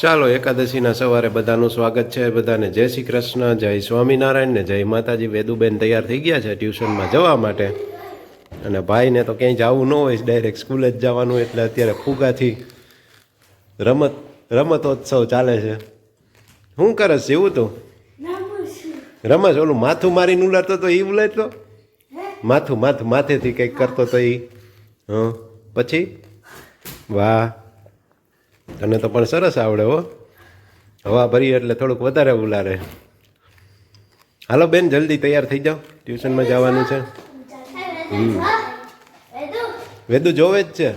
ચાલો એકાદશીના સવારે બધાનું સ્વાગત છે. બધાને જય શ્રી કૃષ્ણ, જય સ્વામિનારાયણ ને જય માતાજી. વેદુબેન તૈયાર થઈ ગયા છે ટ્યુશનમાં જવા માટે. અને ભાઈને તો ક્યાંય જવું ન હોય, ડાયરેક્ટ સ્કૂલે જ જવાનું એટલે અત્યારે ફુગાથી રમત, રમતોત્સવ ચાલે છે. શું કરસ, જેવું તું? રમસ, ઓલું માથું મારીને ઉલાડતો તો એ ઉલાડતો માથું માથું માથેથી કંઈક કરતો તો એ હં, પછી? વાહ. તને તો પણ સરસ આવડે હો. હવા ભરી એટલે થોડુંક વધારે ઉલારે હાલો બેન જલ્દી તૈયાર થઈ જાઓ. ટ્યુશનમાં જવાનું છે. વેદુ જોવે જ છે.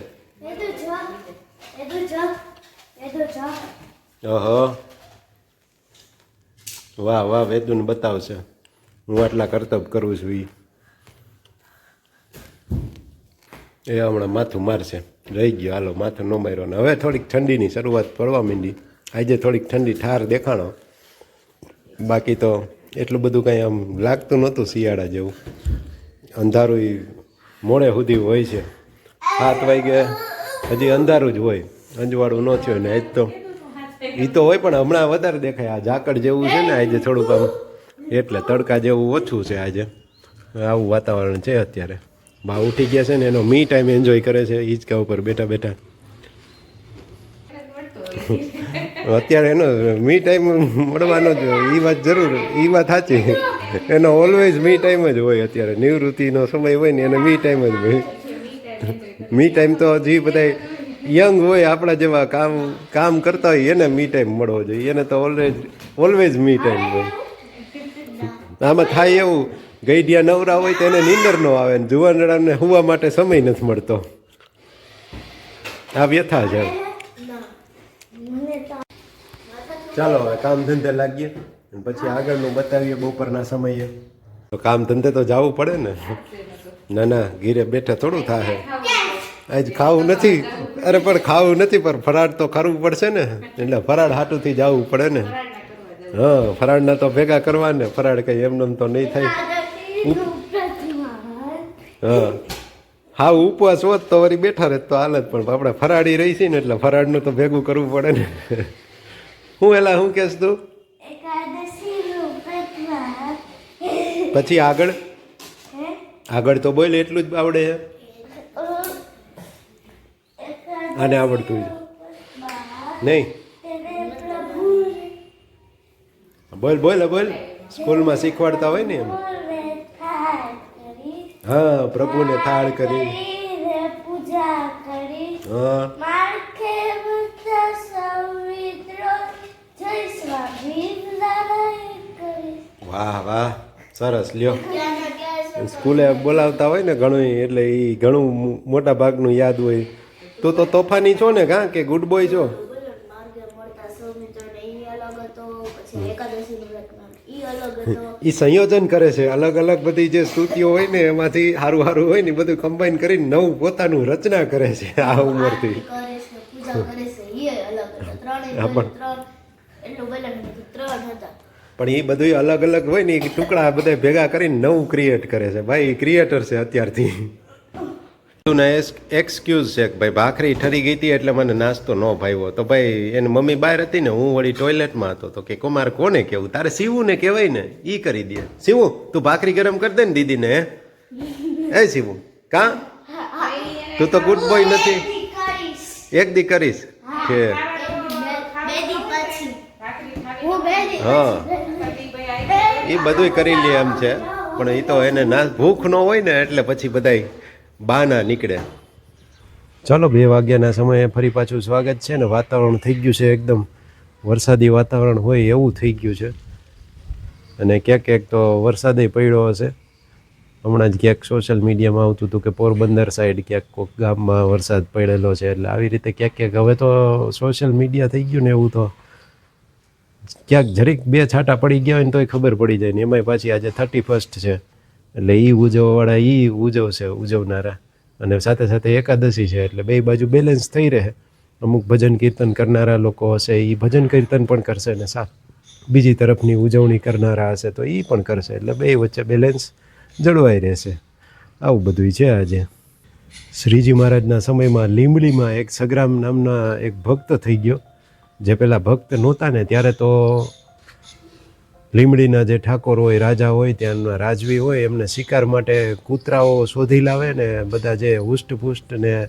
ઓહો. વાહ વાહ વેદુને બતાવશે. હું આટલા કરતબ કરું છું ઈ. એ હમણાં માથું મારશે. રહી ગયો. હાલો, માથું ન માર્યો ને. હવે થોડીક ઠંડીની શરૂઆત પડવા માંડી. આજે થોડીક ઠંડી ઠાર દેખાણો. બાકી તો એટલું બધું કાંઈ આમ લાગતું નહોતું શિયાળા જેવું. અંધારું મોડે સુધી હોય છે. સાત વાગે હજી અંધારું જ હોય. અંજવાળું ન થયું ને આજ તો. એ તો હોય પણ હમણાં વધારે દેખાય. આ ઝાકળ જેવું છે ને આજે થોડુંક આમ. એટલે તડકા જેવું ઓછું છે આજે. આવું વાતાવરણ છે અત્યારે. બા ઉઠી ગયા છે ને એનો મી ટાઈમ એન્જોય કરે છે હિંચકા ઉપર બેઠા બેઠા. અત્યારે એનો મી ટાઈમ મળવાનો જ એ વાત જરૂર એ વાત સાચી. એનો ઓલવેઝ મી ટાઈમ જ હોય અત્યારે નિવૃત્તિનો સમય હોય ને એને મી ટાઈમ જ હોય. મી ટાઈમ તો હજી બધા યંગ હોય આપણા જેવા કામ કામ કરતા હોય એને મી ટાઈમ મળવો જોઈએ. એને તો ઓલવેઝ ઓલવેઝ મી ટાઈમ હોય. આમાં થાય એવું ગઈડિયા નવરા હોય તો એને નીંદર ન આવે ને જુવાનડાને હુવા માટે સમય નથી મળતો. આ વ્યથા છે. ચાલો હવે કામ ધંધે લાગીએ પછી આગળનું બતાવીએ બપોરના સમયે. તો કામ ધંધે તો જવું પડે ને? ના ના, ઘીરે બેઠા થોડું થાય આજ ખાવું નથી. અરે, પણ ખાવું નથી, પણ ફરાળ તો કરવું પડશે ને. એટલે ફરાળ હાટુથી જવું પડે ને. હા, ફરાળના તો ભેગા કરવા ને ફરાળ કંઈ એમને એમ તો નહીં થાય. હા. હા, ઉપવાસ હોત તો વળી બેઠા રહેત તો હાલત પણ આપણે ફરાળી રહી છે ને એટલે ફરાળનું તો ભેગું કરવું પડે ને. હું એલા, હું કહેશ તું? પછી આગળ? આગળ તો બોલ, એટલું જ આવડે છે. આને આવડતું છે. નહીં. બોલ બોલ બોલ. સ્કૂલમાં શીખવાડતા હોય ને એમ. હા પ્રભુને થાળ કરી. પૂજા કરી હા. વાહ વાહ સરસ લ્યો. સ્કૂલે બોલાવતા હોય ને ઘણું એટલે એ ઘણું મોટા ભાગનું યાદ હોય. તું તો તોફાની છો ને કાં? કે ગુડ બોય છો માર્ગે મળતા સૌમિત્રને ઈ અલગ હતો પછી એકાદશીનું વ્રત ઈ અલગ હતો એ સંયોજન કરે છે. અલગ અલગ બધી જે સ્તુતિઓ હોય ને એમાંથી સારું સારું હોય ને બધું કમ્બાઈન કરીને નવું પોતાનું રચના કરે છે આ ઉંમરથી. પણ એ બધું અલગ અલગ હોય ને એ ટુકડા બધા ભેગા કરીને નવું ક્રિએટ કરે છે. ભાઈ ક્રિએટર છે અત્યારથી. તું એક્સક્યુઝ છે કે ભાઈ ભાખરી ઠરી ગઈ હતી એટલે મને નાસ્તો ન ભાવ્યો. તો ભાઈ એની મમ્મી બહાર હતી ને હું વળી ટોયલેટમાં હતો. તો કે કુમાર કોને કેવું? તારે સીવું ને કહેવાય ને? એ કરી દે. સીવું? તું ભાખરી ગરમ કરી દે ને દીદીને હે? એ સીવું? કા? તું તો ગુડ બોય નથી. એક દી કરીશ. કે હું. એ બધુંય કરી લે એમ છે. પણ એ તો એને ના ભૂખ ન હોય ને એટલે પછી બધાય બાના નીકળે. ચાલો, બે વાગ્યાના સમયે ફરી પાછું સ્વાગત છે ને વાતાવરણ થઈ ગયું છે એકદમ. વરસાદી વાતાવરણ હોય એવું થઈ ગયું છે. અને ક્યાંક ક્યાંક તો વરસાદે પડ્યો હશે. હમણાં જ ક્યાંક સોશિયલ મીડિયામાં આવતું હતું કે પોરબંદર સાઈડ ક્યાંક કોઈક ગામમાં વરસાદ પડેલો છે. એટલે આવી રીતે ક્યાંક ક્યાંક હવે તો સોશિયલ મીડિયા થઈ ગયું ને એવું તો ક્યાંક જરીક બે છાંટા પડી ગયા હોય ને તોય ખબર પડી જાય ને. એમાંય પાછી આજે થર્ટી ફર્સ્ટ છે. એટલે એ ઉજવવાવાળા એ ઉજવશે, ઉજવનારા. અને સાથે સાથે એકાદશી છે, એટલે બે બાજુ બેલેન્સ થઈ રહે. અમુક ભજન કીર્તન કરનારા લોકો હશે એ ભજન કીર્તન પણ કરશે ને સા બીજી તરફની ઉજવણી કરનારા હશે, તો એ પણ કરશે. એટલે બે વચ્ચે બેલેન્સ જળવાઈ રહેશે. આવું બધું છે આજે. શ્રીજી મહારાજના સમયમાં લીંબડીમાં એક સગ્રામ નામના એક ભક્ત થઈ ગયો. જે પેલા ભક્ત નહોતા ને, ત્યારે તો લીમડીના જે ઠાકોર હોય, રાજા હોય, ત્યાંના રાજવી હોય, એમને શિકાર માટે કૂતરાઓ શોધી લાવે ને બધા જે હુષ્ટપુષ્ટ ને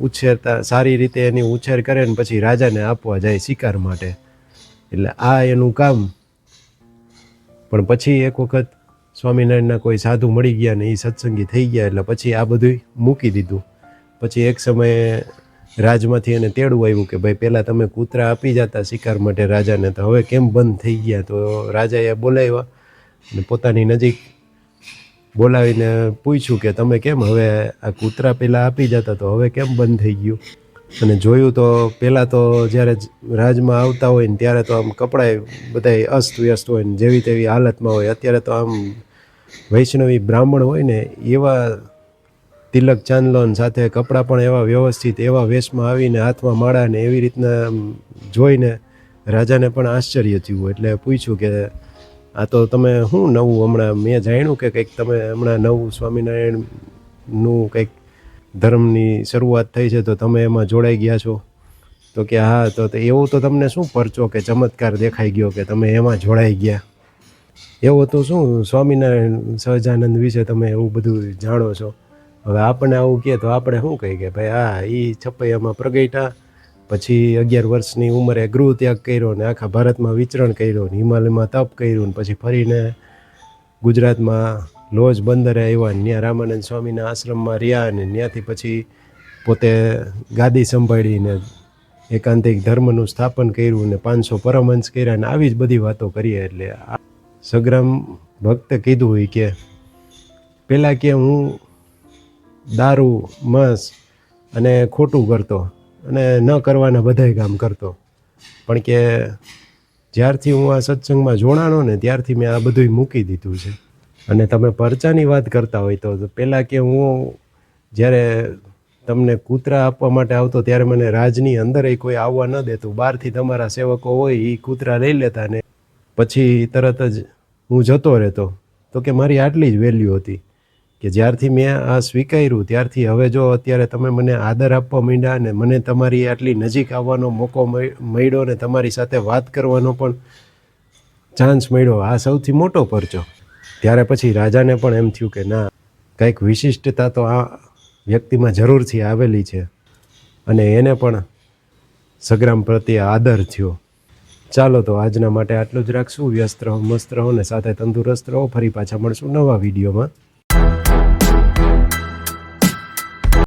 ઉછેરતા, સારી રીતે એની ઉછેર કરે ને પછી રાજાને આપવા જાય શિકાર માટે. એટલે આ એનું કામ. પણ પછી એક વખત સ્વામિનારાયણના કોઈ સાધુ મળી ગયા ને એ સત્સંગી થઈ ગયા એટલે પછી આ બધું મૂકી દીધું. પછી એક સમયે રાજમાંથી એને તેડવું આવ્યું કે ભાઈ, પહેલાં તમે કૂતરા આપી જતા શિકાર માટે રાજાને, તો હવે કેમ બંધ થઈ ગયા? તો રાજાએ બોલાવ્યા અને પોતાની નજીક બોલાવીને પૂછ્યું કે, તમે કેમ હવે આ કૂતરા પહેલાં આપી જતા, તો હવે કેમ બંધ થઈ ગયું? અને જોયું તો પહેલાં તો જ્યારે રાજમાં આવતા હોય ને ત્યારે તો આમ કપડાય બધાય અસ્ત વ્યસ્ત હોય ને જેવી તેવી હાલતમાં હોય, અત્યારે તો આમ વૈષ્ણવી બ્રાહ્મણ હોય ને એવા તિલક ચાંદલોન સાથે કપડાં પણ એવા વ્યવસ્થિત, એવા વેશમાં આવીને, હાથમાં માળા ને એવી રીતના જોઈને રાજાને પણ આશ્ચર્ય થયું એટલે પૂછ્યું કે, આ તો તમે શું નવું હમણાં? મેં જાણ્યું કે કંઈક તમે હમણાં નવું સ્વામિનારાયણનું કંઈક ધર્મની શરૂઆત થઈ છે, તો તમે એમાં જોડાઈ ગયા છો. તો કે, હા તો એવું તો તમને શું પરચો કે ચમત્કાર દેખાઈ ગયો કે તમે એમાં જોડાઈ ગયા? એવું તો શું? સ્વામિનારાયણ સહજાનંદ વિશે તમે એવું બધું જાણો છો? હવે આપણને આવું કહે તો આપણે શું કહીએ કે ભાઈ, હા એ છપૈયામાં પ્રગટ્યા, પછી અગિયાર વર્ષની ઉંમરે ગૃહ ત્યાગ કર્યો ને આખા ભારતમાં વિચરણ કર્યો ને હિમાલયમાં તપ કર્યું ને પછી ફરીને ગુજરાતમાં લોજ બંદરે આવ્યા ને ત્યાં રામાનંદ સ્વામીના આશ્રમમાં રહ્યા ને ત્યાંથી પછી પોતે ગાદી સંભાળીને એકાંતિક ધર્મનું સ્થાપન કર્યું ને પાંચસો પરમહંસ કર્યા ને આવી જ બધી વાતો કરીએ એટલે આ સગ્રામ ભક્તે કીધું હોય કે પહેલાં કે હું દારૂ, માંસ અને ખોટું કરતો અને ન કરવાના બધાય કામ કરતો. પણ કે જ્યારથી હું આ સત્સંગમાં જોડાણો ને ત્યારથી મેં આ બધુંય મૂકી દીધું છે. અને તમે પરચાની વાત કરતા હોય તો પહેલાં કે હું જ્યારે તમને કૂતરા આપવા માટે આવતો ત્યારે મને રાજની અંદર કોઈ આવવા ન દેતું. બહારથી તમારા સેવકો હોય એ કૂતરા લઈ લેતા ને પછી તરત જ હું જતો રહેતો. તો કે મારી આટલી જ વેલ્યુ હતી. કે જ્યારથી મેં આ સ્વીકાર્યું, ત્યારથી હવે જો અત્યારે તમે મને આદર આપવા માંડ્યા ને મને તમારી આટલી નજીક આવવાનો મોકો મળ્યો ને તમારી સાથે વાત કરવાનો પણ ચાન્સ મળ્યો, આ સૌથી મોટો પરચો. ત્યારે પછી રાજાને પણ એમ થયું કે ના, કંઈક વિશિષ્ટતા તો આ વ્યક્તિમાં જરૂરથી આવેલી છે. અને એને પણ સગ્રામ પ્રત્યે આદર થયો. ચાલો તો આજના માટે આટલું જ રાખશું. વ્યસ્ત રહો, મસ્ત રહો ને સાથે તંદુરસ્ત રહો. ફરી પાછા મળશું નવા વિડીયોમાં.